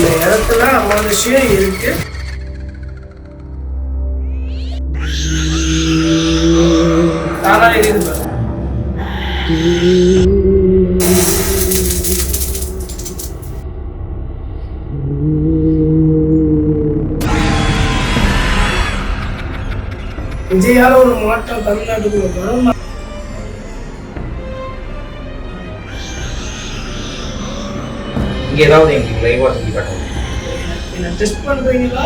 இந்த இடத்துல அமானுஷ்யம் இருக்கு. தானா எரியுது விஜயால ஒரு மாற்றம் தமிழ்நாட்டுக்குள்ள வரும்? இங்க ஏதாவது எங்களுக்கு லைவா செஞ்சு என்ன டெஸ்ட் பண்றீங்களா?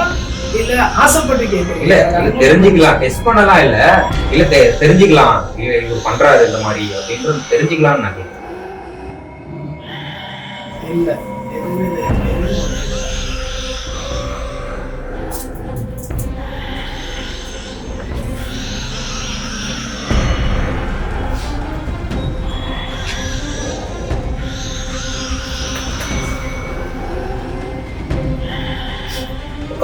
இல்ல ஆசைப்பட்டு இல்ல கேக்குறீங்களா? இல்ல தெரிஞ்சுக்கலாம். டெஸ்ட் பண்ணலாம் இல்ல. இல்ல தெ- தெரிஞ்சுக்கலாம். இல்ல இவர் பண்றாரு இந்த மாதிரி அப்படின்றது தெரிஞ்சுக்கலாம்னு நான் கேட்கிறேன் இல்ல எதுவுமே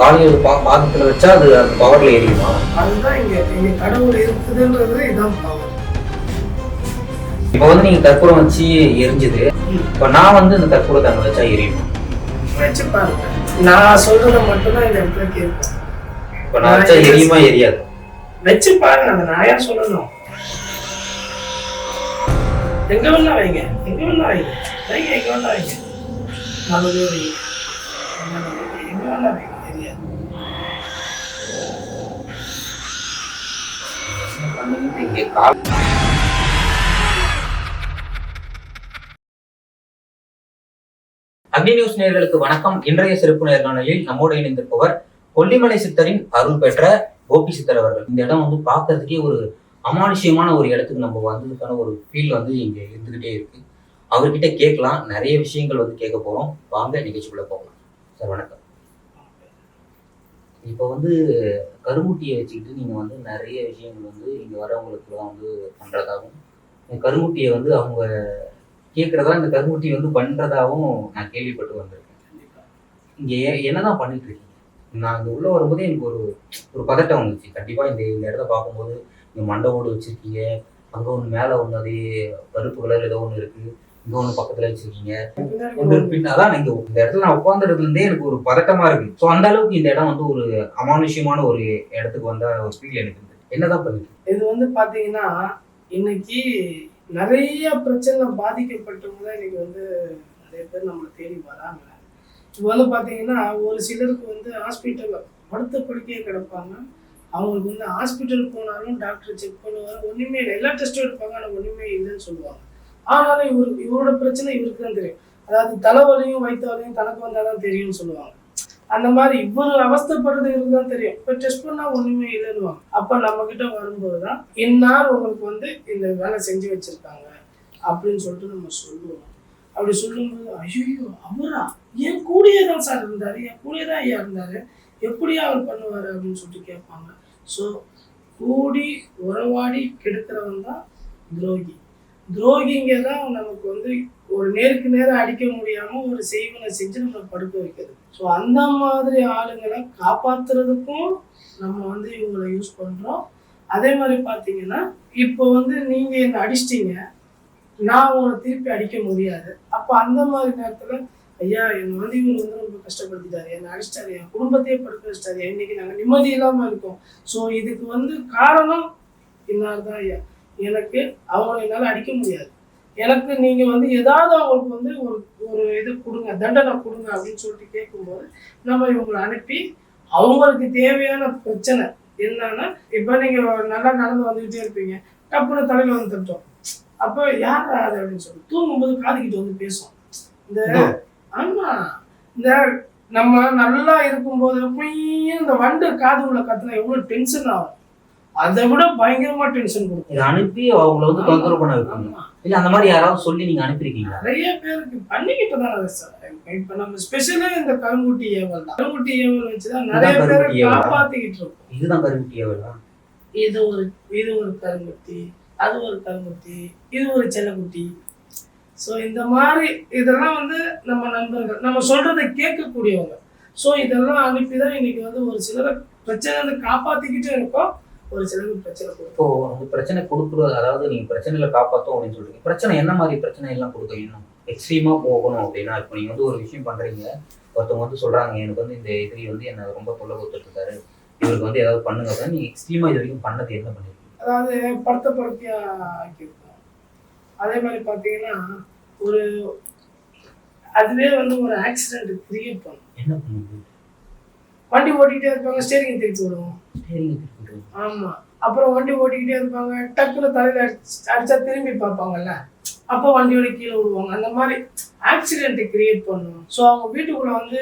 காலையில் பா பாதத்துல வச்சா அது அந்த பவர்ல எரியுமா அதுதான் இங்க இங்க கடவுள் இருக்குதுன்றது பவர் இப்ப வந்து நீங்க கற்பூரம் வச்சு எரிஞ்சுது. இப்ப நான் வந்து இந்த கற்பூரத்தை அங்க வச்சா எரியுமா? வச்சு பாருங்க. நான் சொல்றத மட்டும்தான் இந்த இடத்துல கேட்கும். இப்ப நான் வச்சா எரியுமா எரியாது. வச்சு பாருங்க அதை நான் ஏன் சொல்லணும்? எங்க வேணா வைங்க எங்க வேணா வைங்க? வைங்க எங்க வேணா வைங்க? வைங்க. எங்க வேணா வைங்க? தெரியாது இங்க கால் அக்னி நியூஸ் நேர்களுக்கு வணக்கம். இன்றைய சிறப்பு நேர்காணலில் நம்மோடு இணைந்திருப்பவர் கொல்லிமலை சித்தரின் அருள் பெற்ற கோபி சித்தர் அவர்கள். இந்த இடம் வந்து பார்க்கறதுக்கே ஒரு அமானுஷ்யமான ஒரு இடத்துக்கு நம்ம வந்ததுக்கான ஒரு ஃபீல் வந்து இங்கே இருந்துகிட்டே இருக்கு. அவர்கிட்ட கேட்கலாம். நிறைய விஷயங்கள் வந்து கேட்க போறோம். வாங்க நிகழ்ச்சிக்குள்ள போகலாம். சார் வணக்கம். இப்போ வந்து கருமுட்டியை வச்சுக்கிட்டு நீங்க வந்து நிறைய விஷயங்கள் வந்து இங்க வரவங்களுக்குலாம் வந்து பண்றதாகவும் இந்த கருமுட்டியை வந்து அவங்க கேட்கறதா இந்த கருமுட்டி வந்து பண்றதாகவும் நான் கேள்விப்பட்டு வந்திருக்கேன். இங்க என்னதான் பண்ணிட்டு இருக்கீங்க நான் இங்க உள்ள வரும்போதே எனக்கு ஒரு ஒரு பதட்டம் வந்துச்சு. கண்டிப்பா இந்த இந்த இடத்த பார்க்கும்போது இங்க மண்டபோடு வச்சிருக்கீங்க. அங்க ஒண்ணு மேல ஒண்ணு அதே கருப்பு கலர் ஏதோ ஒண்ணு இருக்கு. இங்க ஒண்ணு பக்கத்துல வச்சிருக்கீங்க. பின்னாடி இந்த பின் அதான் இங்க இந்த இடத்துல நான் உட்கார்ந்ததுல இருந்தே எனக்கு ஒரு பதட்டமா இருக்கு. ஸோ அந்த அளவுக்கு இந்த இடம் வந்து ஒரு அமானுஷ்யமான ஒரு இடத்துக்கு வந்த ஒரு ஃபீல் எனக்கு என்னதான் பண்ணிட்டு இது வந்து பாத்தீங்கன்னா இன்னைக்கு நிறைய பிரச்சனை பாதிக்கப்பட்டவங்க தான் இன்னைக்கு வந்து நிறைய பேர் நம்மளை தேடி வராங்க. இப்போ வந்து பாத்தீங்கன்னா ஒரு சிலருக்கு வந்து ஹாஸ்பிட்டல்ல படுத்த படுக்கையே கிடப்பாங்க. அவங்களுக்கு வந்து ஹாஸ்பிட்டல் போனாலும் டாக்டர் செக் பண்ணுவாங்க. ஒண்ணுமே இல்லை. எல்லா டெஸ்ட்டும் எடுப்பாங்க. ஆனால் ஒண்ணுமே இல்லைன்னு சொல்லுவாங்க. ஆனாலும் இவர் இவரோட பிரச்சனை இவருக்கு தான் தெரியும். அதாவது தலைவலியும் வயிற்று தனக்கு வந்தால் தான் தெரியும்னு சொல்லுவாங்க. அந்த மாதிரி இவ்வளவு அவஸ்தப்படுறது இவருக்கு தான் தெரியும். இப்போ டெஸ்ட் பண்ணா ஒண்ணுமே இல்லைன்னுவாங்க. அப்ப நம்ம கிட்ட வரும்போது தான் இன்னார் உங்களுக்கு வந்து இந்த வேலை செஞ்சு வச்சிருக்காங்க அப்படின்னு சொல்லிட்டு நம்ம சொல்லுவோம். அப்படி சொல்லும்போது ஐயோ அவரா? என் கூடயே தான் சார் இருந்தாரு? என் கூடயே தான் ஐயா இருந்தாரு? எப்படியா அவர் பண்ணுவாரு அப்படின்னு சொல்லிட்டு கேட்பாங்க. ஸோ கூடி உறவாடி கெடுக்கிறவன் தான் துரோகி. துரோகிங்க தான் நமக்கு வந்து ஒரு நேருக்கு நேரம் அடிக்க முடியாம ஒரு செய்வனை செஞ்சு நம்மளை படுக்க வைக்கிறது. ஸோ அந்த மாதிரி ஆளுங்களை காப்பாத்துறதுக்கும் நம்ம வந்து இவங்களை யூஸ் பண்றோம். அதே மாதிரி பார்த்தீங்கன்னா இப்போ வந்து நீங்க என்னை அடிச்சிட்டீங்க. நான் உங்களை திருப்பி அடிக்க முடியாது. அப்போ அந்த மாதிரி நேரத்தில் ஐயா என் வந்து இவங்க வந்து ரொம்ப கஷ்டப்படுத்திட்டாரு. என்னை அடிச்சிட்டாரு. என் குடும்பத்தையே படுக்க வச்சிட்டாரு. இன்னைக்கு நாங்கள் நிம்மதி இல்லாமல் இருக்கோம். ஸோ இதுக்கு வந்து காரணம் இன்னார் தான் ஐயா? எனக்கு அவங்கள என்னால் அடிக்க முடியாது. எனக்கு நீங்க வந்து ஏதாவது அவங்களுக்கு வந்து ஒரு ஒரு இது கொடுங்க தண்டனை கொடுங்க அப்படின்னு சொல்லிட்டு கேட்கும்போது நம்ம இவங்களை அனுப்பி அவங்களுக்கு தேவையான பிரச்சனை என்னன்னா இப்போ நீங்க நல்லா நடந்து வந்துகிட்டே இருப்பீங்க. டப்புன்னு தலையில வந்து தட்டோம் அப்போ யார் அது அப்படின்னு சொல்லி தூங்கும்போது காதுகிட்ட வந்து பேசும் இந்த ஆமா. இந்த நம்ம நல்லா இருக்கும்போது இந்த வண்டு காது உள்ள கத்துனா எவ்வளவு டென்ஷன் ஆகும். அதை விட பயங்கரமா டென்ஷன் கொடுக்கும். அனுப்பி அவங்கள வந்து தொந்தரவு பண்ண வைப்பாங்க. இல்ல அந்த மாதிரி யாராவது சொல்லி நீங்க அனுப்பியிருக்கீங்களா? நிறைய பேருக்கு பண்ணிக்கிட்டு தான் சார். இப்ப நம்ம ஸ்பெஷலா இந்த கருங்குட்டி ஏவல் தான். கருங்குட்டி ஏவல் வச்சுதான் நிறைய பேரை கருங்குட்டி ஏவலா? காப்பாத்திக்கிட்டு இருக்கோம். இதுதான் கருமுட்டியா வேணும் இது ஒரு இது ஒரு கருங்குட்டி அது ஒரு கருங்குட்டி இது ஒரு செல்லக்குட்டி. ஸோ இந்த மாதிரி இதெல்லாம் வந்து நம்ம நண்பர்கள் நம்ம சொல்றதை கேட்கக்கூடியவங்க. ஸோ இதெல்லாம் அனுப்பி தான் இன்னைக்கு வந்து ஒரு சிலரை பிரச்சனை வந்து காப்பாத்திக்கிட்டே இருக்கோம். ஒரு சிலருக்கு பிரச்சனை இப்போ அந்த பிரச்சனை கொடுக்குறது அதாவது நீங்க பிரச்சனையில காப்பாத்தோம் அப்படின்னு சொல்றீங்க. பிரச்சனை என்ன மாதிரி பிரச்சனை எல்லாம் கொடுக்குறீங்க எக்ஸ்ட்ரீமா போகணும் அப்படின்னா இப்போ நீங்க வந்து ஒரு விஷயம் பண்றீங்க. ஒருத்தவங்க வந்து சொல்றாங்க எனக்கு வந்து இந்த எதிரி வந்து என்ன ரொம்ப தொல்லை கொடுத்துட்டு இருக்காரு. இவருக்கு வந்து ஏதாவது பண்ணுங்க அப்படின்னா நீங்க எக்ஸ்ட்ரீமா இது வரைக்கும் பண்ணது என்ன பண்ணிருக்கீங்க? அதாவது படுத்தப்படுத்தியா ஆக்கியிருக்கோம். அதே மாதிரி பார்த்தீங்கன்னா ஒரு அதுவே வந்து ஒரு ஆக்சிடென்ட் கிரியேட் பண்ணும். என்ன பண்ணுது வண்டி ஓட்டிக்கிட்டே இருப்பாங்க ஸ்டேரிங் திருப்பி விடுவோம். ஸ்டேரிங் திருப்பிட்டு ஆமா. அப்புறம் வண்டி ஓட்டிக்கிட்டே இருப்பாங்க. டக்குனு தலையில அடிச்சு- அடிச்சா திரும்பி பார்ப்பாங்கல்ல? அப்போ வண்டியோட கீழே விடுவாங்க அந்த மாதிரி ஆக்சிடென்ட் கிரியேட் பண்ணும். ஸோ அவங்க வீட்டுக்குள்ள வந்து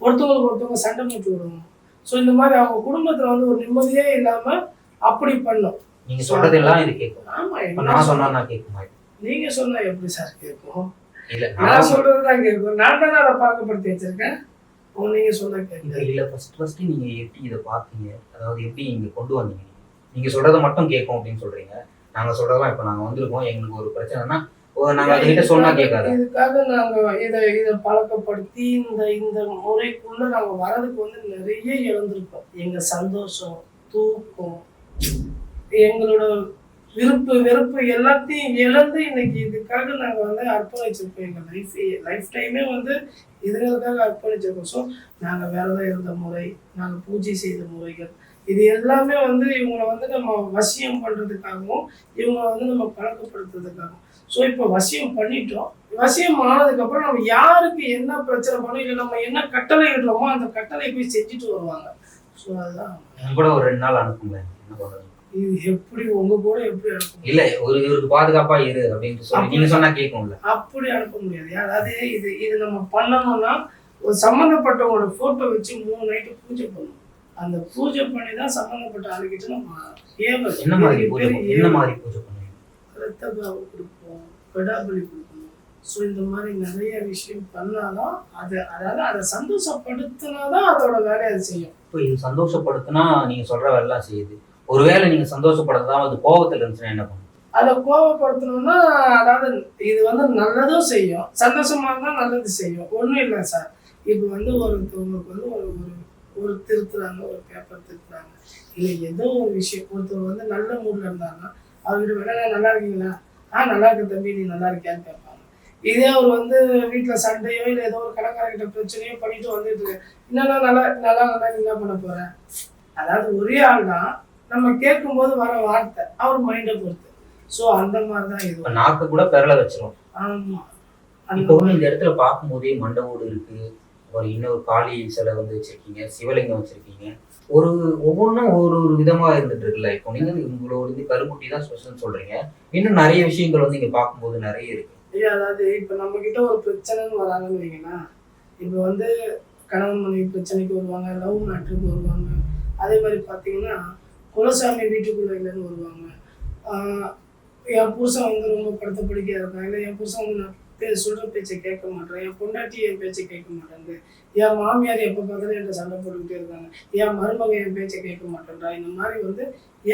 ஒருத்தவங்களுக்கு ஒருத்தவங்க சண்டை மூட்டி விடுவோம். ஸோ இந்த மாதிரி அவங்க குடும்பத்துல வந்து ஒரு நிம்மதியே இல்லாம அப்படி பண்ணும். நீங்க சொல்றதெல்லாம் இது கேட்கும். ஆமா நான் சொன்னா நான் கேட்க மாட்டேன். நீங்க சொன்னா எப்படி சார் கேட்கும்? இல்ல நான் சொல்றதுதான் கேட்கும். நான் தானே அதை பழக்கப்படுத்தி வச்சிருக்கேன். உங்க நீங்க இல்ல கேட்கும் இல்ல ஃபர்ஸ்ட் ஃபர்ஸ்ட் நீங்க எப்படி இதை பாத்தீங்க அதாவது எப்படி இங்க கொண்டு வந்தீங்க? நீங்க சொல்றதை மட்டும் கேட்கும் அப்படின்னு சொல்றீங்க. நாங்க சொல்றதெல்லாம் இப்ப நாங்க வந்திருக்கோம். எங்களுக்கு ஒரு பிரச்சனைனா நாங்க அதுகிட்ட சொன்னா கேட்காத. இதுக்காக நாங்க இதை இதை பழக்கப்படுத்தி இந்த இந்த முறைக்குள்ள நாங்க வரதுக்கு வந்து நிறைய இழந்திருக்கோம். எங்க சந்தோஷம் தூக்கம் எங்களோட விருப்பு வெறுப்பு எல்லாத்தையும் இழந்து இன்னைக்கு இதுக்காக நாங்கள் வந்து அர்ப்பணிச்சிருக்கோம் எங்கள் லைஃப் லைஃப் டைமே வந்து இதுகளுக்காக அர்ப்பணிச்சிருக்கோம். ஸோ நாங்கள் விரதம் இருந்த முறை நாங்கள் பூஜை செய்த முறைகள் இது எல்லாமே வந்து இவங்களை வந்து நம்ம வசியம் பண்ணுறதுக்காகவும் இவங்களை வந்து நம்ம பழக்கப்படுத்துறதுக்காகவும். ஸோ இப்போ வசியம் பண்ணிட்டோம். வசியம் ஆனதுக்கப்புறம் நம்ம யாருக்கு என்ன பிரச்சனை பண்ணோம் இல்லை நம்ம என்ன கட்டளை இடுறோமோ அந்த கட்டளை போய் செஞ்சுட்டு வருவாங்க. ஸோ அதுதான். கூட ஒரு ரெண்டு நாள் அனுப்புங்க என்ன பண்ணுறது? இது எப்படி உங்க கூட எப்படி அனுப்ப இல்ல ஒரு இவருக்கு பாதுகாப்பா இரு அப்படின்னு சொல்லி நீங்க சொன்னா கேட்கும்ல. அப்படி அனுப்ப முடியாது. அதாவது இது இது நம்ம பண்ணணும்னா ஒரு சம்மந்தப்பட்டவங்களோட போட்டோ வச்சு மூணு நைட்டு பூஜை பண்ணணும் அந்த பூஜை பண்ணி தான் சம்மந்தப்பட்ட ஆளுகிட்ட நம்ம ஏவல். என்ன மாதிரி பூஜை என்ன. மாதிரி பூஜை பண்ணுவீங்க? ரத்த பாவு கொடுப்போம் விடாபலி கொடுக்கணும் ஸோ இந்த மாதிரி நிறைய விஷயம் பண்ணாதான் அது அதாவது அதை சந்தோஷப்படுத்தினாதான் அதோட வேலையை அது செய்யும். இப்போ இது சந்தோஷப்படுத்தினா நீங்க சொல்ற வேலைலாம் செய்யுது. ஒருவேளை நீங்க சந்தோஷப்படுறதா அது கோபத்துல இருந்துச்சுன்னா என்ன பண்ணும்? அதை கோபப்படுத்தணும்னா அதாவது இது வந்து நல்லதும் செய்யும். சந்தோஷமா இருந்தால் நல்லது செய்யும். ஒன்றும் இல்லை சார் இப்போ வந்து ஒருத்தவங்களுக்கு வந்து ஒரு ஒரு ஒரு திருத்துறாங்க ஒரு பேப்பர் திருத்துறாங்க. இல்லை ஏதோ ஒரு விஷயம் ஒருத்தர் வந்து நல்ல மூடில் இருந்தாங்கன்னா அவர்கிட்ட வேணா நல்லா இருக்கீங்களா? ஆ நல்லா இருக்க தம்பி நீ நல்லா இருக்கியான்னு கேட்பாங்க. இதே அவர் வந்து வீட்டில் சண்டையோ இல்லை ஏதோ ஒரு கடைக்காரங்கிட்ட பிரச்சனையோ பண்ணிட்டு வந்துட்டு இருக்கு என்னன்னா நல்லா நல்லா நல்லா என்ன பண்ண போறேன் அதாவது ஒரே ஆள் தான் நம்ம கேட்கும்போது வர வார்த்தை அவர் மைண்டை பொறுத்து. ஸோ அந்த மாதிரி தான் இது நாக்கு கூட பெரல வச்சிரும். ஆமா. இப்போ வந்து இந்த இடத்துல பார்க்கும்போதே மண்டபோடு இருக்கு. ஒரு இன்னொரு காளி சிலை வந்து வச்சிருக்கீங்க சிவலிங்கம் வச்சிருக்கீங்க. ஒரு ஒவ்வொன்றும் ஒரு ஒரு விதமா இருந்துட்டு இருக்குல்ல. இப்போ நீங்க உங்களோட இது கருமுட்டி தான் ஸ்பெஷல் சொல்றீங்க. இன்னும் நிறைய விஷயங்கள் வந்து இங்க பார்க்கும்போது நிறைய இருக்கு. ஐயா, அதாவது இப்போ நம்ம கிட்ட ஒரு பிரச்சனைன்னு வராங்கன்னு வைங்கன்னா இப்போ வந்து கணவன் மனைவி பிரச்சனைக்கு வருவாங்க லவ் மேட்ருக்கு வருவாங்க. அதே மாதிரி பார்த்தீங்கன்னா குலசாமி வீட்டுக்குள்ளே இல்லைன்னு வருவாங்க. என் புருஷன் வந்து ரொம்ப படுத்த படுக்கையா இருக்கான் இல்லை என் புருஷன் வந்து நான் பே பேச்சை கேட்க மாட்டேன். என் பொண்டாட்டி என் பேச்சை கேட்க மாட்டேங்குது என் மாமியார் எப்போ பார்த்தாலும் என்கிட்ட சண்டை போட்டுக்கிட்டே இருக்காங்க. என் மருமக என் பேச்சை கேட்க மாட்டேன்றா. இந்த மாதிரி வந்து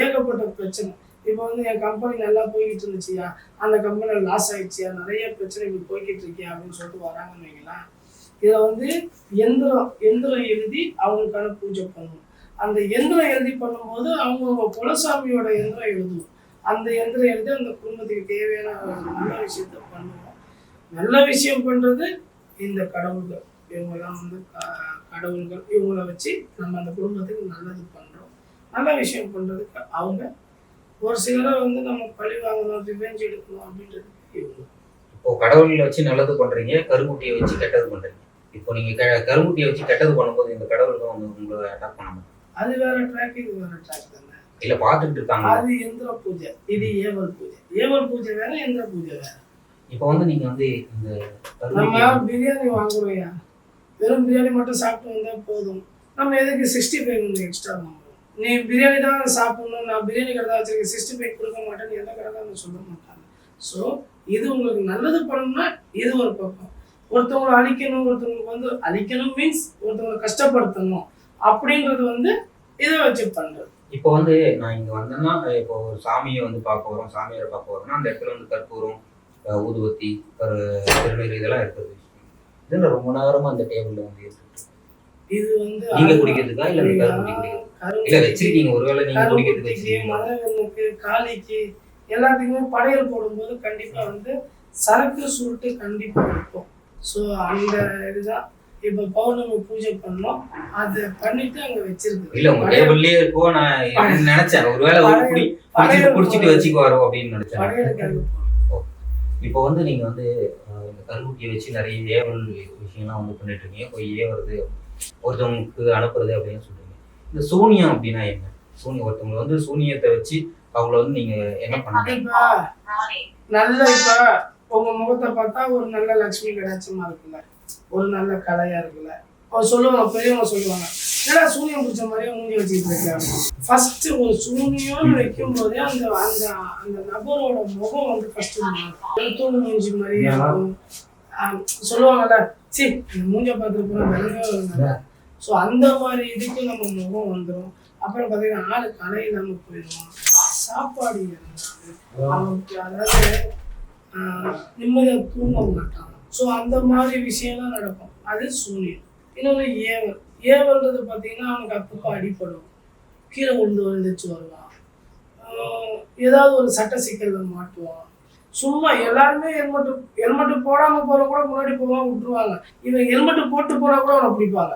ஏகப்பட்ட பிரச்சனை. இப்போ வந்து என் கம்பெனி நல்லா போய்கிட்டு இருந்துச்சியா? அந்த கம்பெனியில் லாஸ் ஆயிடுச்சியா? நிறைய பிரச்சனை இப்படி போய்கிட்டு இருக்கியா? அப்படின்னு சொல்லிட்டு வராங்கன்னு வைங்களேன். இதில் வந்து எந்திரம் எந்திரம் எழுதி அவங்களுக்கான பூஜை பண்ணணும். அந்த எந்திரம் எழுதி பண்ணும்போது அவங்க குலசாமியோட எந்திரம் எழுதுவோம் அந்த எந்திரம் எழுதி அந்த குடும்பத்துக்கு தேவையான நல்ல விஷயத்த பண்ணுவோம். நல்ல விஷயம் பண்ணுறது இந்த கடவுள்கள். இவங்கெல்லாம் வந்து கடவுள்கள். இவங்கள வச்சு நம்ம அந்த குடும்பத்துக்கு நல்லது பண்ணுறோம் நல்ல விஷயம் பண்ணுறதுக்கு அவங்க ஒரு சிலரை வந்து நம்ம பழி வாங்கணும் ரிவெஞ்ச் எடுக்கணும் அப்படின்றது இவங்க. இப்போ கடவுளை வச்சு நல்லது பண்றீங்க கருமுட்டியை வச்சு கெட்டது பண்றீங்க. இப்போ நீங்க க- கருமுட்டியை வச்சு கெட்டது பண்ணும்போது இந்த கடவுளுக்கு வந்து உங்களை அட்டாக் பண்ணணும் அது வேற ட்ராக் இது வேற ட்ராக் தானே இல்ல பார்த்துட்டு இருக்காங்க. அது எந்திர பூஜை. இது ஏவல் பூஜை. ஏவல் பூஜை வேற எந்திர பூஜை வேற. இப்போ வந்து நீங்க வந்து இந்த நம்ம பிரியாணி வாங்குறோம்யா வெறும் பிரியாணி மட்டும் சாப்பிட்டு வந்தா போதும். நம்ம எதுக்கு சிக்ஸ்டி ஃபைவ் வந்து எக்ஸ்ட்ரா வாங்குறோம்? நீ பிரியாணி தான் சாப்பிடணும். நான் பிரியாணி கடை தான் வச்சிருக்கேன். சிக்ஸ்டி ஃபைவ் கொடுக்க மாட்டேன்னு எந்த கடை தான் சொல்ல மாட்டாங்க. ஸோ இது உங்களுக்கு நல்லது பண்ணணும்னா இது ஒரு பக்கம். ஒருத்தவங்களை அழிக்கணும் ஒருத்தவங்களுக்கு வந்து அழிக்கணும் மீன்ஸ் ஒருத்தவங்களை கஷ்டப்படுத்தணும். அப்படின்றது வந்து இதை வச்சு பண்றது. இப்போ வந்து நான் இங்க வந்தேன்னா இப்போ ஒரு சாமியை வந்து பார்க்க வரோம். சாமியாரை பார்க்க வரோம்னா அந்த இடத்துல வந்து கற்பூரம் அஹ் ஊதுவத்தி ஒரு திருநீர் இதெல்லாம் இருக்குது இதுல ரொம்ப நேரமா அந்த டேபிள்ல வந்து இருக்கு இது வந்து நீங்க குடிக்கிறதுக்கா இல்ல இல்ல வச்சிருக்கீங்க. ஒருவேளை நீங்க குடிக்கிறதுக்கு வச்சிருக்கீங்க காளிக்கு எல்லாத்துக்குமே படையல் போடும்போது கண்டிப்பா வந்து சரக்கு சுருட்டு கண்டிப்பா இருக்கும். ஸோ அந்த இதுதான். இப்போ பௌர்ணமி பூஜை பண்ணோம். அதை பண்ணிட்டு அங்க வச்சிருக்கு இல்ல உங்க டேபிள்லயே இருக்கோ நான் நினைச்சேன். ஒருவேளை ஒரு குடி குடிச்சிட்டு குடிச்சிட்டு வச்சுக்குவாரோ அப்படின்னு நினைச்சேன். இப்போ வந்து நீங்க வந்து இந்த கருவுட்டியை வச்சு நிறைய ஏவல் விஷயம்லாம் வந்து பண்ணிட்டு இருக்கீங்க போய் ஏவுறது ஒருத்தவங்களுக்கு அனுப்புறது அப்படின்னு சொல்றீங்க. இந்த சூனியம் அப்படின்னா என்ன? சூனியம் ஒருத்தவங்க வந்து சூனியத்தை வச்சு அவங்கள வந்து நீங்க என்ன பண்ணீங்க நல்ல இப்ப உங்க முகத்தை பார்த்தா ஒரு நல்ல லட்சுமி கடாட்சமா இருக்குல்ல. ஒரு நல்ல கலையா இருக்குல்ல. அவங்க சொல்லுவாங்க பெரியவங்க சொல்லுவாங்க. என்னடா சூனியம் பிடிச்ச மாதிரியே மூஞ்சி வச்சுக்கிட்டு இருக்காங்க. ஃபர்ஸ்ட் ஒரு சூனியம் வைக்கும் போதே அந்த அந்த அந்த நபரோட முகம் வந்து ஃபர்ஸ்ட் தூண் மூஞ்சி மாதிரியே இருக்கும். சொல்லுவாங்கல்ல சி இந்த மூஞ்ச பார்த்துட்டு போனா விலங்க ஸோ அந்த மாதிரி இதுக்கு நம்ம முகம் வந்துடும் அப்புறம் பார்த்தீங்கன்னா ஆளு கலை இல்லாமல் போயிடும் சாப்பாடு. அவனுக்கு அதாவது ஆஹ், நிம்மதியா தூங்க மாட்டான். ஸோ அந்த மாதிரி விஷயம்லாம் நடக்கும். அது சூரியன். இன்னொன்று ஏவல். ஏவல்ன்றது பார்த்தீங்கன்னா அவனுக்கு அப்பப்போ அடிப்படும் கீழே விழுந்து விழுந்துச்சு வருவான். ஏதாவது ஒரு சட்ட சிக்கலில் மாட்டுவான். சும்மா எல்லாருமே ஹெல்மெட்டு ஹெல்மெட்டு போடாமல் போகிற கூட முன்னாடி போவான் விட்டுருவாங்க. இவன் ஹெல்மெட்டு போட்டு போனால் கூட அவனை பிடிப்பாங்க.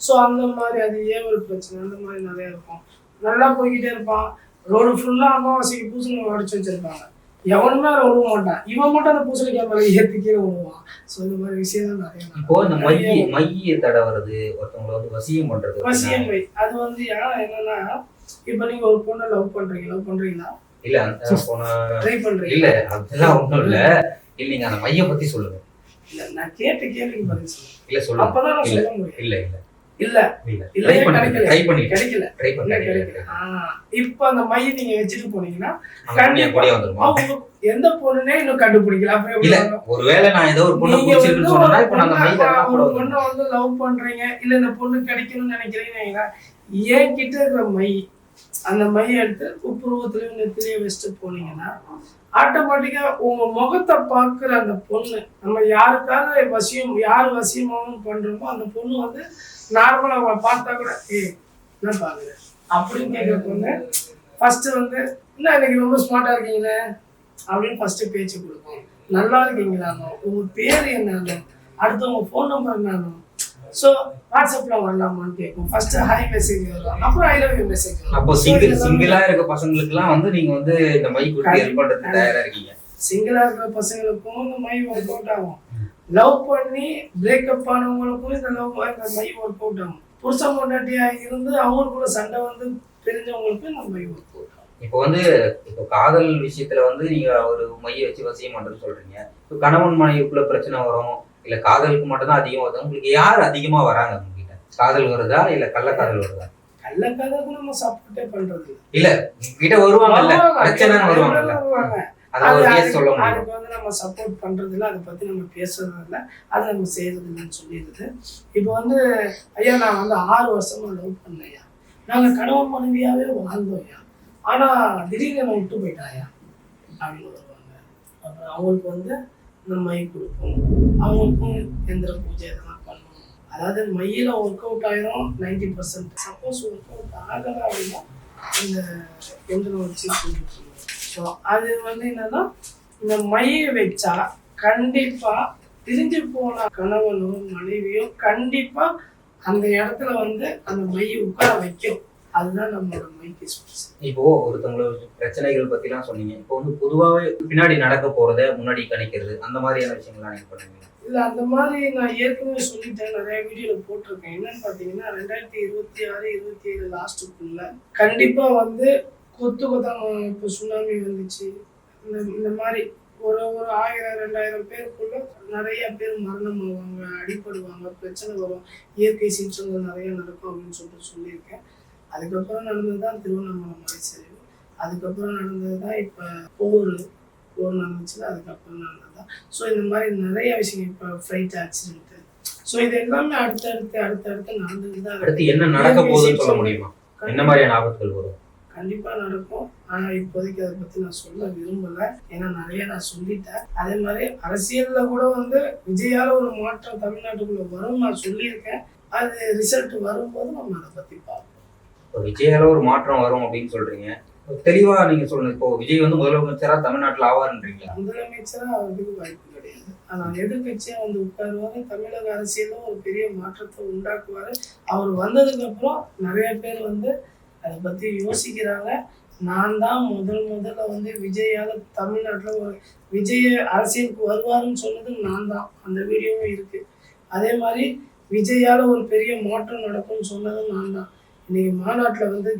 ஸோ அந்த மாதிரி அது ஏவல் பிரச்சனை அந்த மாதிரி நிறைய இருக்கும். நல்லா போய்கிட்டே இருப்பான். ரோடு ஃபுல்லாக அமாவாசைக்கு பூசணி அடிச்சு வச்சுருப்பாங்க. எவனுமே அதை விழுவ மாட்டான். இவன் மட்டும் அந்த பூசணிக்காய் மேலே ஏற்றி கீழே விழுவான் ஸோ இந்த மாதிரி விஷயம் நிறைய. இப்போ இந்த மைய மைய தடவுறது ஒருத்தவங்களை வந்து வசியம் பண்றது வசியம் வை அது வந்து என்னன்னா இப்போ நீங்க ஒரு பொண்ணை லவ் பண்றீங்க லவ் பண்றீங்களா? இல்ல ட்ரை பண்றீங்க இல்ல அதெல்லாம் ஒண்ணும் இல்ல. இல்ல நீங்க அந்த மைய பத்தி சொல்லுங்க. இல்ல நான் கேட்ட கேள்விக்கு பதில் சொல்லுங்க இல்ல சொல்லுங்க. அப்பதான் நான் சொல்ல முடியும். இல்ல இல்ல. இல்ல. இல்ல. இல்ல, ட்ரை பண்ணி கிடைக்கல. ட்ரை பண்ணி இப்போ அந்த மைய நீங்க வச்சுட்டு போனீங்கன்னா கண்டிப்பா வந்துருமா? எந்த பொண்ணுனே இன்னும் கண்டுபிடிக்கல. எப்படி இல்ல? ஒருவேளை நான் ஏதோ ஒரு பொண்ணை பிடிச்சிருக்குன்னு சொன்னா இப்ப கூட ஒரு. பொண்ணை வந்து லவ் பண்றீங்க இல்ல இந்த பொண்ணு கிடைக்கணும்னு நினைக்கிறீங்க ஏன் கிட்ட இருக்கிற மை அந்த மைய எடுத்து உப்புருவத்திலயும் நெத்திலேயே வச்சுட்டு போனீங்கன்னா ஆட்டோமேட்டிக்கா உங்க முகத்தை பார்க்குற அந்த பொண்ணு நம்ம யாருக்காக வசியம் யார் வசியமாவும் பண்றோமோ அந்த பொண்ணு வந்து நார்மலா அவங்க பார்த்தா கூட ஏய் என்ன பாக்குற அப்படின்னு கேட்குற பொண்ணு ஃபர்ஸ்ட் வந்து என்ன இன்னைக்கு ரொம்ப ஸ்மார்ட்டா இருக்கீங்களே அப்படின்னு ஃபர்ஸ்ட் பேச்சு கொடுக்கும் நல்லா இருக்கீங்களானோ உங்க பேர் என்னன்னு? அடுத்தவங்க ஃபோன் நம்பர் என்னன்னு? ஸோ வாட்ஸ்அப்ல வரலாமான்னு கேட்கும் ஃபர்ஸ்ட் ஹை மெசேஜ் வரும் அப்புறம் ஐ லவ் யூ மெசேஜ் வரும் அப்போ சிங்கிள் சிங்கிளா இருக்க பசங்களுக்கு எல்லாம் வந்து நீங்க வந்து இந்த மைக் கொடுத்து ஹெல்ப் பண்றதுக்கு தயாரா இருக்கீங்க. சிங்கிளா இருக்கிற பசங்களுக்கும் இந்த மை ஒர்க் அவுட் ஆகும். லவ் பண்ணி பிரேக்கப் ஆனவங்களுக்கும் இந்த லவ் இந்த மை ஒர்க் அவுட் ஆகும் புருஷன் பொண்டாட்டியா இருந்து அவங்களுக்குள்ள சண்டை வந்து தெரிஞ்சவங்களுக்கு இந்த மை ஒர்க் அவுட் இப்போ வந்து இப்போ காதல் விஷயத்துல வந்து நீங்க ஒரு மைய வச்சு வசியம் பண்றதுன்னு சொல்றீங்க. இப்போ கணவன் மனைவிக்குள்ள பிரச்சனை வரும். இல்ல காதலுக்கு மட்டும் தான் அதிகமா வருது உங்களுக்கு யார் அதிகமா வராங்க உங்ககிட்ட? காதல் வருதா இல்ல கள்ளக்காதல் வருதா? கள்ளக்காதலுக்கு நம்ம சப்போர்ட்டே பண்றது இல்ல. உங்ககிட்ட வருவாங்கல்ல. வருவாங்க. பிரச்சனைன்னு வருவாங்கல்ல. வருவாங்க. அத சொல்ல அதுக்கு வந்து நம்ம சப்போர்ட் பண்றது இல்ல அதை பத்தி நம்ம பேசுறது இல்ல அதை நம்ம செய்யறது இல்லைன்னு சொல்லிடுது. இப்போ வந்து ஐயா நான் வந்து ஆறு வருஷமா லவ் பண்ணேயா நாங்க கணவன் மனைவியாவே வாழ்ந்தோம் ஐயா ஆனா திடீர்னு என்னை விட்டு போயிட்டாயா? அப்படின்னு வருவாங்க. அப்புறம் அவங்களுக்கு வந்து இந்த மை கொடுப்போம். அவங்களுக்கும் எந்திர பூஜை இதெல்லாம் பண்ணுவோம் அதாவது மையில ஒர்க் அவுட் ஆயிரும் ninety percent suppose work out ஆகலை அப்படின்னா இந்த எந்திரம் வச்சு கொடுத்துருவோம் ஸோ அது வந்து என்னன்னா இந்த மைய வச்சா கண்டிப்பா பிரிஞ்சு போன கணவனும் மனைவியும் கண்டிப்பா அந்த இடத்துல வந்து அந்த மைய உட்கார வைக்கும் அதுதான் நம்மளோட மைக்கு இப்போ ஒருத்தவங்களோட பிரச்சனைகள் பத்தி எல்லாம் சொன்னீங்க. இப்போ வந்து பொதுவாவே பின்னாடி நடக்க போறத முன்னாடி கணிக்கிறது அந்த மாதிரியான விஷயங்கள்லாம் நீங்க பண்ணுவீங்க இல்ல அந்த மாதிரி நான் ஏற்கனவே சொல்லிட்டேன் நிறைய வீடியோல போட்டிருக்கேன். என்னன்னு பாத்தீங்கன்னா ரெண்டாயிரத்தி இருபத்தி ஆறு இருபத்தி ஏழு லாஸ்ட்டுக்குள்ள கண்டிப்பா வந்து கொத்து கொத்தா இப்போ சுனாமி வந்துச்சு. இந்த இந்த மாதிரி ஒரு ஒரு ஆயிரம் ரெண்டாயிரம் பேருக்குள்ள நிறைய பேர் மரணம் ஆவாங்க அடிபடுவாங்க பிரச்சனை வரும். இயற்கை சீற்றங்கள் நிறைய நடக்கும் அப்படின்னு சொல்லிட்டு சொல்லியிருக்கேன். அதுக்கப்புறம் நடந்தது தான் திருவண்ணாமலை மலை சரிவு. அதுக்கப்புறம் நடந்தது தான் இப்போ போர். போர் நடந்துச்சுல அதுக்கப்புறம் நடந்தது தான் ஸோ இந்த மாதிரி நிறைய விஷயங்கள் இப்போ ஃப்ளைட் ஆக்சிடென்ட்டு ஸோ இது எல்லாமே அடுத்தடுத்து அடுத்தடுத்து நடந்துட்டு தான். அடுத்து என்ன நடக்க போகுதுன்னு சொல்ல முடியுமா? என்ன மாதிரியான ஆபத்துகள் வரும்? கண்டிப்பா நடக்கும். ஆனா இப்போதைக்கு அதை பத்தி நான் சொல்ல விரும்பல. ஏன்னா நிறைய நான் சொல்லிட்டேன். அதே மாதிரி அரசியல்ல கூட வந்து விஜயால ஒரு மாற்றம் தமிழ்நாட்டுக்குள்ள வரும் நான் சொல்லியிருக்கேன். அது ரிசல்ட் வரும்போது நம்ம அதை பத்தி பார்ப்போம். இப்போ விஜயால ஒரு மாற்றம் வரும் அப்படின்னு சொல்றீங்க. தெளிவா நீங்க சொல்லணும் இப்போ விஜய் வந்து முதலமைச்சரா தமிழ்நாட்டுல ஆவாருன்றீங்களா? முதலமைச்சரா அவருக்கு வாய்ப்பு கிடையாது. ஆனா எதிர்கட்சியா வந்து உட்காருவாரு. தமிழக அரசியலும் ஒரு பெரிய மாற்றத்தை உண்டாக்குவாரு. அவர் வந்ததுக்கு அப்புறம் நிறைய பேர் வந்து அதை பத்தி யோசிக்கிறாங்க. நான் தான் முதல் முதல்ல வந்து விஜயால் தமிழ்நாட்டில் ஒரு விஜய் அரசியலுக்கு வருவாருன்னு சொன்னது நான் தான். அந்த வீடியோவும் இருக்கு. அதே மாதிரி விஜயால் ஒரு பெரிய மாற்றம் நடக்கும்னு சொன்னதும் நான் தான். இன்னைக்கு மாநாட்டுல வந்து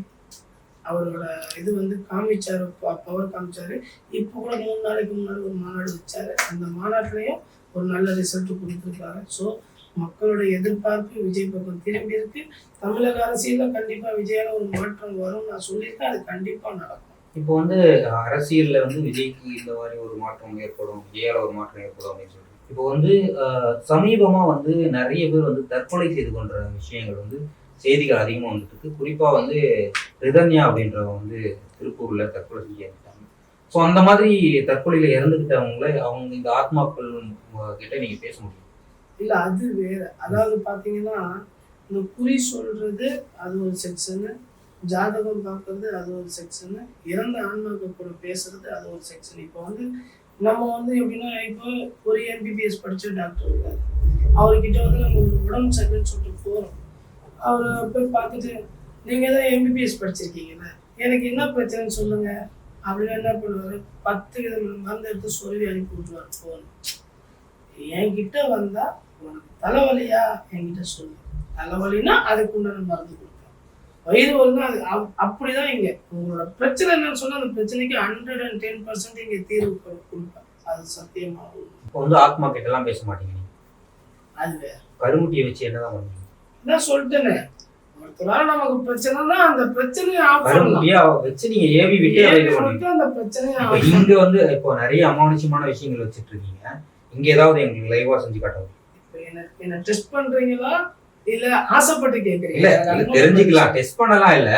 அவரோட இது வந்து காமிச்சாரு பவர் காமிச்சாரு. இப்போ கூட மூணு நாளைக்கு முன்னாடி ஒரு மாநாடு வச்சாரு. அந்த மாநாட்டிலையும் ஒரு நல்ல ரிசல்ட் கொடுத்துருக்காரு. ஸோ மக்களுடைய எதிர்பார்ப்பு விஜய் பக்கம் திரும்பி இருக்கு. தமிழக அரசியலில் கண்டிப்பா விஜயால ஒரு மாற்றம் வரும். நான் சொல்லியிருக்கேன் அது கண்டிப்பா நடக்கும். இப்போ வந்து அரசியலில் அரசியல்ல வந்து விஜய்க்கு இந்த மாதிரி ஒரு மாற்றம் ஏற்படும் விஜயால ஒரு மாற்றம் ஏற்படும் அப்படின்னு சொல்லி இப்போ வந்து சமீபமாக சமீபமா வந்து நிறைய பேர் வந்து தற்கொலை செய்து கொண்ட விஷயங்கள் வந்து செய்திகள் அதிகமாக வந்துட்டு இருக்கு. வந்து ரிதன்யா அப்படின்றவங்க வந்து திருப்பூரில் தற்கொலை செய்ய ஸோ அந்த மாதிரி தற்கொலையில் இறந்துக்கிட்டவங்கள அவங்க இந்த ஆத்மாக்கள் கிட்ட நீங்க பேச முடியும்? இல்ல அது வேற. அதாவது பாத்தீங்கன்னா இந்த குறி சொல்றது அது ஒரு செக்ஷனு ஜாதகம் பார்க்கறது அது ஒரு செக்ஷனு இறந்த ஆன்மாக்கள் கூட பேசுறது அது ஒரு செக்ஷன் இப்போ வந்து நம்ம வந்து எப்படின்னா இப்போ ஒரு எம்பிபிஎஸ் படிச்ச டாக்டர் இருக்காரு. அவர்கிட்ட வந்து நம்ம உடம்பு சரியில்லைன்னு சொல்லிட்டு போறோம். அவர் போய் பார்த்துட்டு நீங்க தான் எம்பிபிஎஸ் படிச்சிருக்கீங்கல்ல எனக்கு என்ன பிரச்சனைன்னு சொல்லுங்க. அப்படின்னு என்ன பண்ணுவாரு? பத்து விதமான மருந்து எடுத்து சொல்லி அனுப்பி விட்டுருவாரு போன் என்கிட்ட வந்தா உனக்கு தலைவலியா? என்கிட்ட சொல்லு. தலைவலினா அதுக்கு உண்டான மருந்து கொடுப்பேன் வயிறு வலினா அது அப்- அப்படிதான் இங்க. உங்களோட பிரச்சனை என்னன்னு சொன்னா அந்த பிரச்சனைக்கு ஹண்ட்ரட் அண்ட் டென் பர்சன்ட் இங்க தீர்வு கொடுப்பேன். அது சத்தியமா உண்மை. இப்போ வந்து ஆத்மா கிட்ட எல்லாம் பேச மாட்டீங்க அது வேற. கருமுட்டியை வச்சு என்னதான் பண்ணுவீங்க? நான் சொல்லிட்டேனே. ஒருத்தரால நமக்கு பிரச்சனைனா அந்த பிரச்சனையை கருமுட்டியா வச்சு நீங்க ஏவி விட்டு அந்த பிரச்சனையை இங்க வந்து இப்போ நிறைய அமானுஷ்யமான விஷயங்கள் வச்சுட்டு இருக்கீங்க. இங்க ஏதாவது எங்களுக்கு லைவா செஞ்சு இப்ப என்ன என்ன டெஸ்ட் பண்றீங்களா? இல்ல ஆசைப்பட்டு இல்ல கேக்குறீங்களா இல்ல தெரிஞ்சுக்கலாம். டெஸ்ட் பண்ணலாம் இல்ல.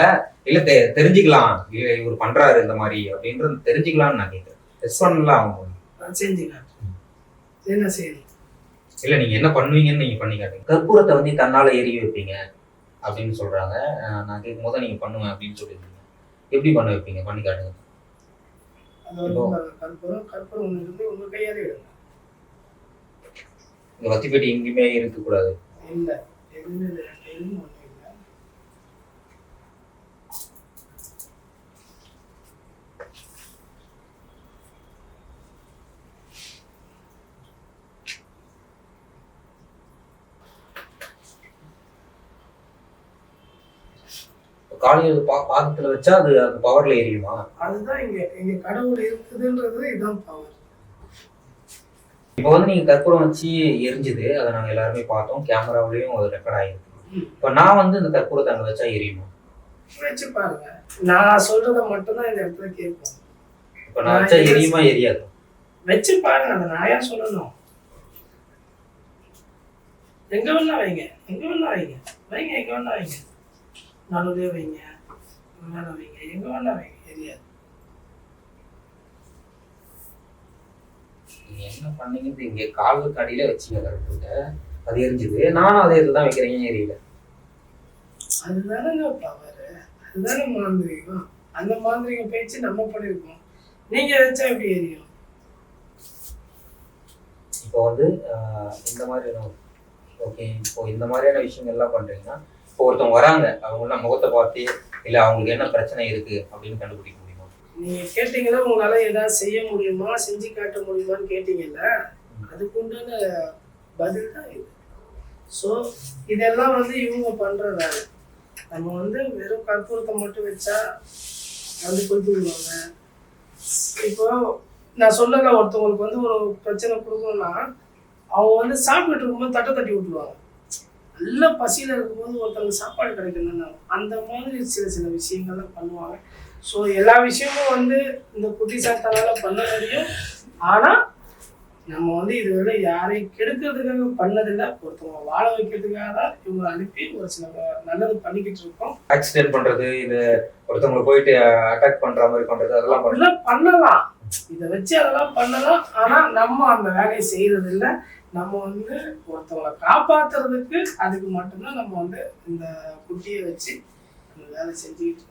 இல்ல தெ- தெரிஞ்சுக்கலாம். இல்ல இவர் பண்றாரு இந்த மாதிரி அப்படின்றது தெரிஞ்சுக்கலாம்னு நான் கேட்கறேன் டெஸ்ட் பண்ணலாம் அவங்க நான் செஞ்சு காட்டுறேன் என்ன செய்யணும் இல்ல நீங்க என்ன பண்ணுவீங்கன்னு நீங்க பண்ணி காட்டுங்க. கற்பூரத்தை வந்து தன்னால எரிய வைப்பீங்க அப்படின்னு சொல்றாங்க. நான் கேட்கும் போது நீங்க பண்ணுவேன் அப்படின்னு சொல்லியிருக்கீங்க எப்படி பண்ண வைப்பீங்க? பண்ணி காட்டுங்க. கற்பூரம் கற்பூரம் உங்க கையால இந்த வத்திப்பேட்டி எங்கேயுமே இருக்கக்கூடாது. இல்ல காலையில் பா பாதத்துல வச்சா அது அந்த பவர்ல எரியுமா அதுதான் இங்க இங்க கடவுள் இருக்குதுன்றது இதுதான் பவர் இப்போ வந்து நீங்க கற்பூரம் வச்சு எரிஞ்சுது அதை நாங்க எல்லாருமே பார்த்தோம். கேமராவிலையும் அது ரெக்கார்ட் ஆகிருக்கு. இப்போ நான் வந்து இந்த கற்பூரத்தை அங்க வச்சா எரியுமா? வச்சு பாருங்க. நான் சொல்றத மட்டும்தான் இந்த இடத்துல கேட்போம். இப்போ நான் வச்சா எரியுமா எரியாது? வச்சு பாருங்க அதை நான் ஏன் சொல்லணும்? எங்க வேணா வைங்க எங்க வேணா வைங்க. வைங்க எங்க வேணா வைங்க. நடுவே வைங்க மேல வைங்க எங்க வேணா வைங்க தெரியாது நீங்க என்ன பண்ணீங்க இங்க காலுக்கு அடியில வச்சீங்க கற்பூரத்தை அது எரிஞ்சுது நானும் அதே இதுதான் வைக்கிறேன் ஏன் எரியல அதுதானங்க பவர் அதுதானே மாந்திரிகம். அந்த மாந்திரிகம் பேச்சு நம்ம பண்ணிருக்கோம். நீங்க வச்சா எப்படி எரியும் இப்போ வந்து இந்த மாதிரியான ஓகே இப்போ இந்த மாதிரியான விஷயங்கள்லாம் பண்றீங்கன்னா இப்போ ஒருத்தவங்க வராங்க அவங்களாம் முகத்தை பார்த்து இல்ல அவங்களுக்கு என்ன பிரச்சனை இருக்கு? அப்படின்னு கண்டுபிடிக்க நீங்கள் நீங்க கேட்டீங்கன்னா உங்களால ஏதாவது செய்ய முடியுமா? செஞ்சு காட்ட முடியுமான்னு கேட்டீங்கல்ல அதுக்குண்டான பதில் தான் இது. ஸோ இதெல்லாம் வந்து இவங்க பண்ற வேலை நம்ம வந்து வெறும் கற்பூரத்தை மட்டும் வச்சா வந்து கொடுத்து விடுவாங்க இப்போ நான் சொல்லல ஒருத்தவங்களுக்கு வந்து ஒரு பிரச்சனை கொடுக்கணும்னா அவங்க வந்து சாப்பிட்டுட்டு இருக்கும்போது தட்டை தட்டி விட்டுருவாங்க. நல்ல பசியில் இருக்கும்போது ஒருத்தவங்க சாப்பாடு கிடைக்கணும்னா அந்த மாதிரி சில சில விஷயங்கள்லாம் பண்ணுவாங்க. ஸோ எல்லா விஷயமும் வந்து இந்த குட்டி சாத்தானால பண்ண முடியும். ஆனால் நம்ம வந்து இதுவரை யாரையும் கெடுக்கிறதுக்காக பண்ணதில்லை. ஒருத்தவங்க வாழ வைக்கிறதுக்காக தான் இவங்க அனுப்பி ஒரு சில நல்லது பண்ணிக்கிட்டு இருக்கோம். ஆக்சிடென்ட் பண்றது இது ஒருத்தவங்களை போயிட்டு அட்டாக் பண்ற மாதிரி பண்றது அதெல்லாம் பண்ண அப்படிலாம் பண்ணலாம். இதை வச்சு அதெல்லாம் பண்ணலாம். ஆனா நம்ம அந்த வேலையை செய்யறது இல்ல நம்ம வந்து ஒருத்தவங்களை காப்பாத்துறதுக்கு அதுக்கு மட்டும்தான் நம்ம வந்து இந்த குட்டியை வச்சு அந்த வேலை செஞ்சுக்கிட்டு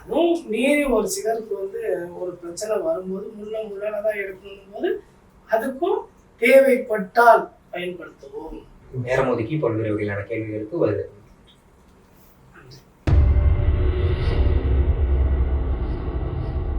அதுவும் மீறி ஒரு சிலருக்கு வந்து ஒரு பிரச்சனை வரும்போது முள்ள முள்ளன தான் எடுக்கணும் போது அதுக்கும் தேவைப்பட்டால் பயன்படுத்துவோம். நேரம் ஒதுக்கி பல்வேறு வகையிலான கேள்விகளுக்கு பதில்